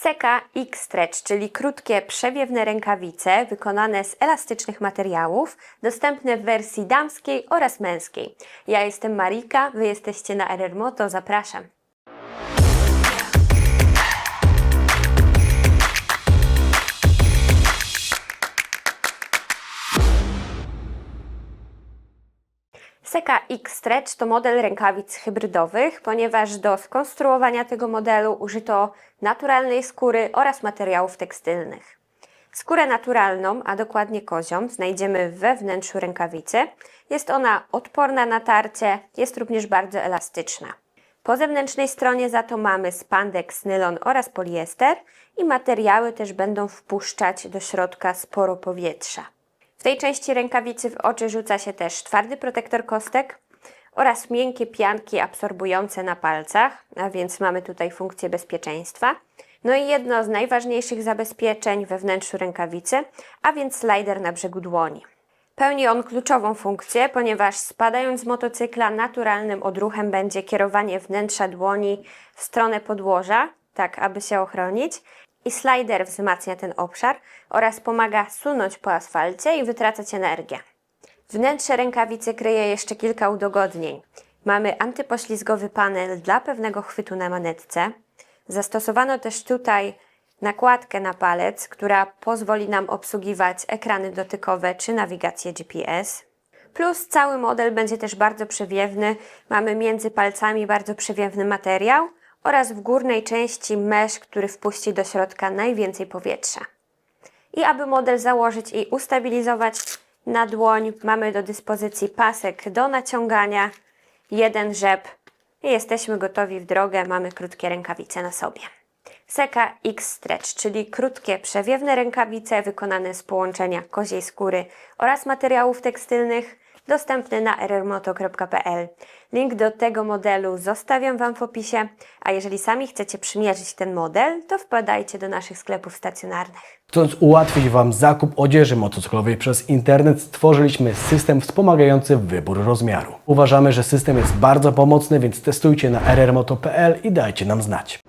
Seka X-Stretch, czyli krótkie, przewiewne rękawice wykonane z elastycznych materiałów, dostępne w wersji damskiej oraz męskiej. Ja jestem Marika, Wy jesteście na RR Moto, zapraszam. Seka X-Stretch to model rękawic hybrydowych, ponieważ do skonstruowania tego modelu użyto naturalnej skóry oraz materiałów tekstylnych. Skórę naturalną, a dokładnie kozią, znajdziemy we wnętrzu rękawicy. Jest ona odporna na tarcie, jest również bardzo elastyczna. Po zewnętrznej stronie za to mamy spandex, nylon oraz poliester i materiały też będą wpuszczać do środka sporo powietrza. Tej części rękawicy w oczy rzuca się też twardy protektor kostek oraz miękkie pianki absorbujące na palcach, a więc mamy tutaj funkcję bezpieczeństwa. No i jedno z najważniejszych zabezpieczeń we wnętrzu rękawicy, a więc slider na brzegu dłoni. Pełni on kluczową funkcję, ponieważ spadając z motocykla naturalnym odruchem będzie kierowanie wnętrza dłoni w stronę podłoża, tak aby się ochronić. I slider wzmacnia ten obszar oraz pomaga sunąć po asfalcie i wytracać energię. Wnętrze rękawicy kryje jeszcze kilka udogodnień. Mamy antypoślizgowy panel dla pewnego chwytu na manetce. Zastosowano też tutaj nakładkę na palec, która pozwoli nam obsługiwać ekrany dotykowe czy nawigację GPS. Plus cały model będzie też bardzo przewiewny. Mamy między palcami bardzo przewiewny materiał oraz w górnej części mesh, który wpuści do środka najwięcej powietrza. I aby model założyć i ustabilizować na dłoń, mamy do dyspozycji pasek do naciągania, jeden rzep i jesteśmy gotowi w drogę. Mamy krótkie rękawice na sobie. Seka X Stretch, czyli krótkie, przewiewne rękawice wykonane z połączenia koziej skóry oraz materiałów tekstylnych, dostępny na rrmoto.pl. Link do tego modelu zostawiam Wam w opisie, a jeżeli sami chcecie przymierzyć ten model, to wpadajcie do naszych sklepów stacjonarnych. Chcąc ułatwić Wam zakup odzieży motocyklowej przez internet, stworzyliśmy system wspomagający wybór rozmiaru. Uważamy, że system jest bardzo pomocny, więc testujcie na rrmoto.pl i dajcie nam znać.